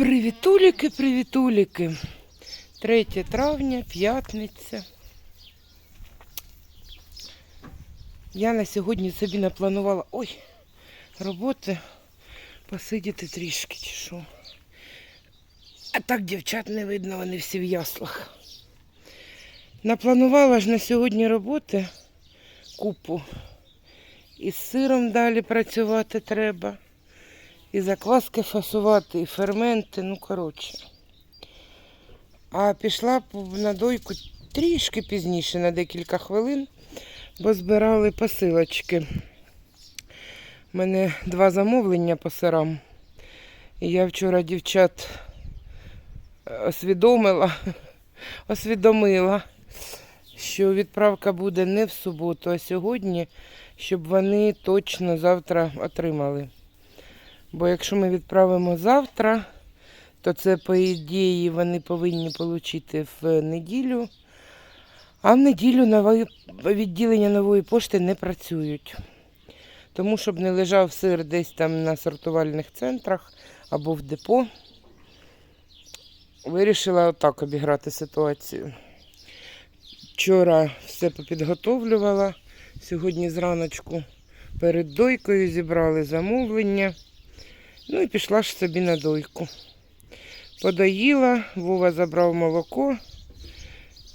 Привітуліки, привітуліки. 3 травня, п'ятниця. Я на сьогодні собі напланувала ой, роботи посидіти трішки чи що. А так дівчат не видно, вони всі в яслах. Напланувала ж на сьогодні роботи купу. І з сиром далі працювати треба. І закваски фасувати, і ферменти, ну коротше. А пішла на дойку трішки пізніше, на декілька хвилин, бо збирали посилочки. У мене два замовлення по сирам. І я вчора дівчат е, освідомила, освідомила, що відправка буде не в суботу, а сьогодні, щоб вони точно завтра отримали. Бо якщо ми відправимо завтра, то це, по ідеї, вони повинні отримати в неділю. А в неділю нові, відділення нової пошти не працюють. Тому, щоб не лежав сир десь там на сортувальних центрах або в депо, вирішила отак обіграти ситуацію. Вчора все попідготовлювала. Сьогодні зраночку перед дойкою зібрали замовлення. Ну і пішла ж собі на дойку. Подоїла, Вова забрав молоко,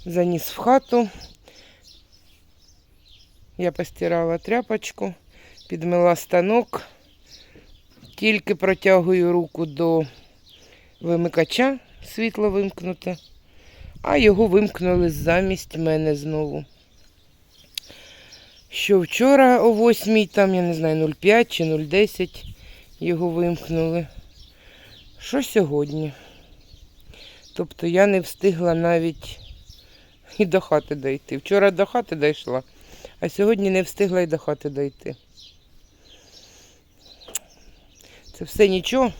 заніс в хату. Я постирала тряпочку, підмила станок, тільки протягую руку до вимикача, світло вимкнуте, а його вимкнули замість мене знову. Що вчора о 8, там, я не знаю, 05 чи 010 його вимкнули. Що сьогодні? Тобто я не встигла навіть і до хати дойти. Вчора до хати дійшла, а сьогодні не встигла і до хати дойти. Це все нічого,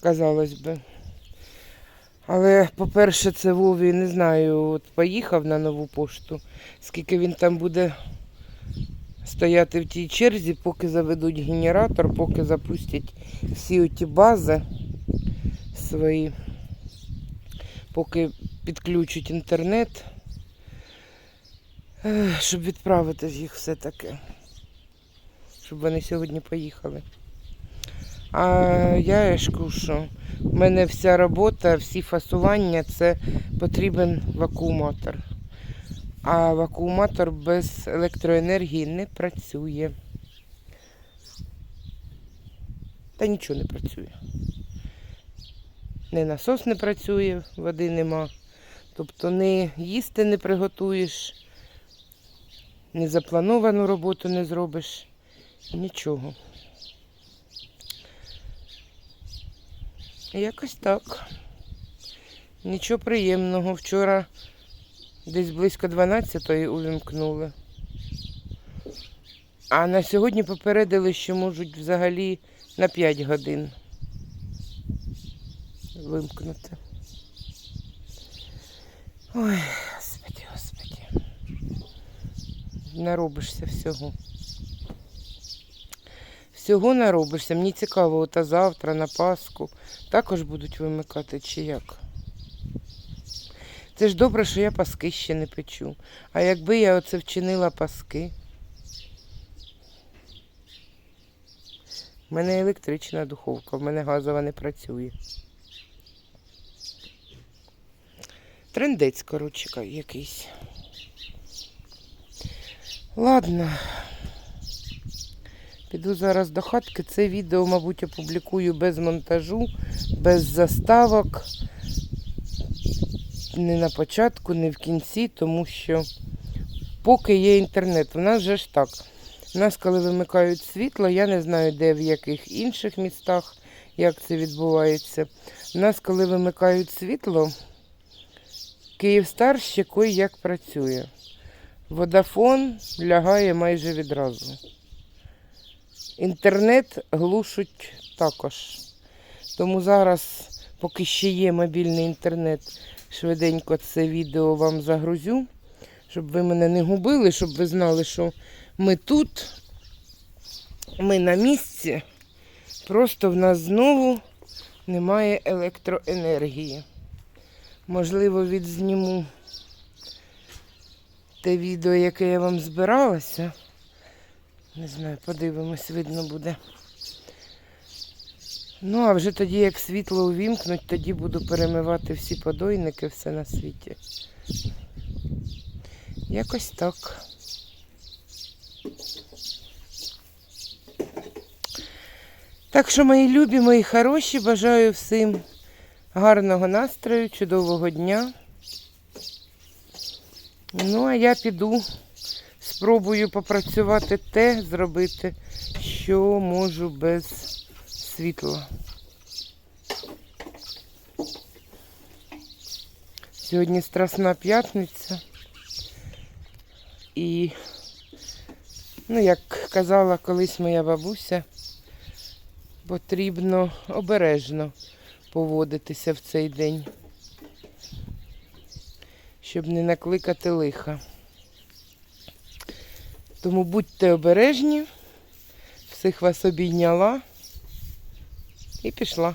казалось би. Але, по-перше, це Вові, не знаю, от поїхав на нову пошту, скільки він там буде стояти в тій черзі, поки заведуть генератор, поки запустять всі оті бази свої, поки підключать інтернет, щоб відправити їх все таки, щоб вони сьогодні поїхали. А я ж що в мене вся робота, всі фасування це потрібен вакууматор. А вакууматор без електроенергії не працює. Та нічого не працює. Не насос не працює, води нема. Тобто не їсти не приготуєш, не заплановану роботу не зробиш. Нічого. Якось так. Нічого приємного. Вчора десь близько 12-ї увімкнули. А на сьогодні попередили, що можуть взагалі на 5 годин вимкнути. Ой, господи, господи. Наробишся всього. Всього наробишся. Мені цікаво, от завтра на Пасху також будуть вимикати чи як. Це ж добре, що я паски ще не печу. А якби я оце вчинила паски. У мене електрична духовка, в мене газова не працює. Трендець, коротше, якийсь. Ладно. Піду зараз до хатки. Це відео, мабуть, опублікую без монтажу, без заставок. Не на початку, не в кінці, тому що поки є інтернет, у нас же ж так. У нас, коли вимикають світло, я не знаю, де в яких інших містах, як це відбувається. У нас, коли вимикають світло, Київстар ще кой як працює. Водафон лягає майже відразу. Інтернет глушуть також. Тому зараз, поки ще є мобільний інтернет, швиденько це відео вам загрузю, щоб ви мене не губили, щоб ви знали, що ми тут, ми на місці. Просто в нас знову немає електроенергії. Можливо, відзніму те відео, яке я вам збиралася. Не знаю, подивимось, видно буде. Ну, а вже тоді, як світло увімкнуть, тоді буду перемивати всі подойники, все на світі. Якось так. Так що, мої любі, мої хороші, бажаю всім гарного настрою, чудового дня. Ну, а я піду, спробую попрацювати те, зробити, що можу без світла. Сьогодні Страсна п'ятниця. І, ну, як казала колись моя бабуся, потрібно обережно поводитися в цей день, щоб не накликати лиха. Тому будьте обережні, всіх вас обійняла і пішла.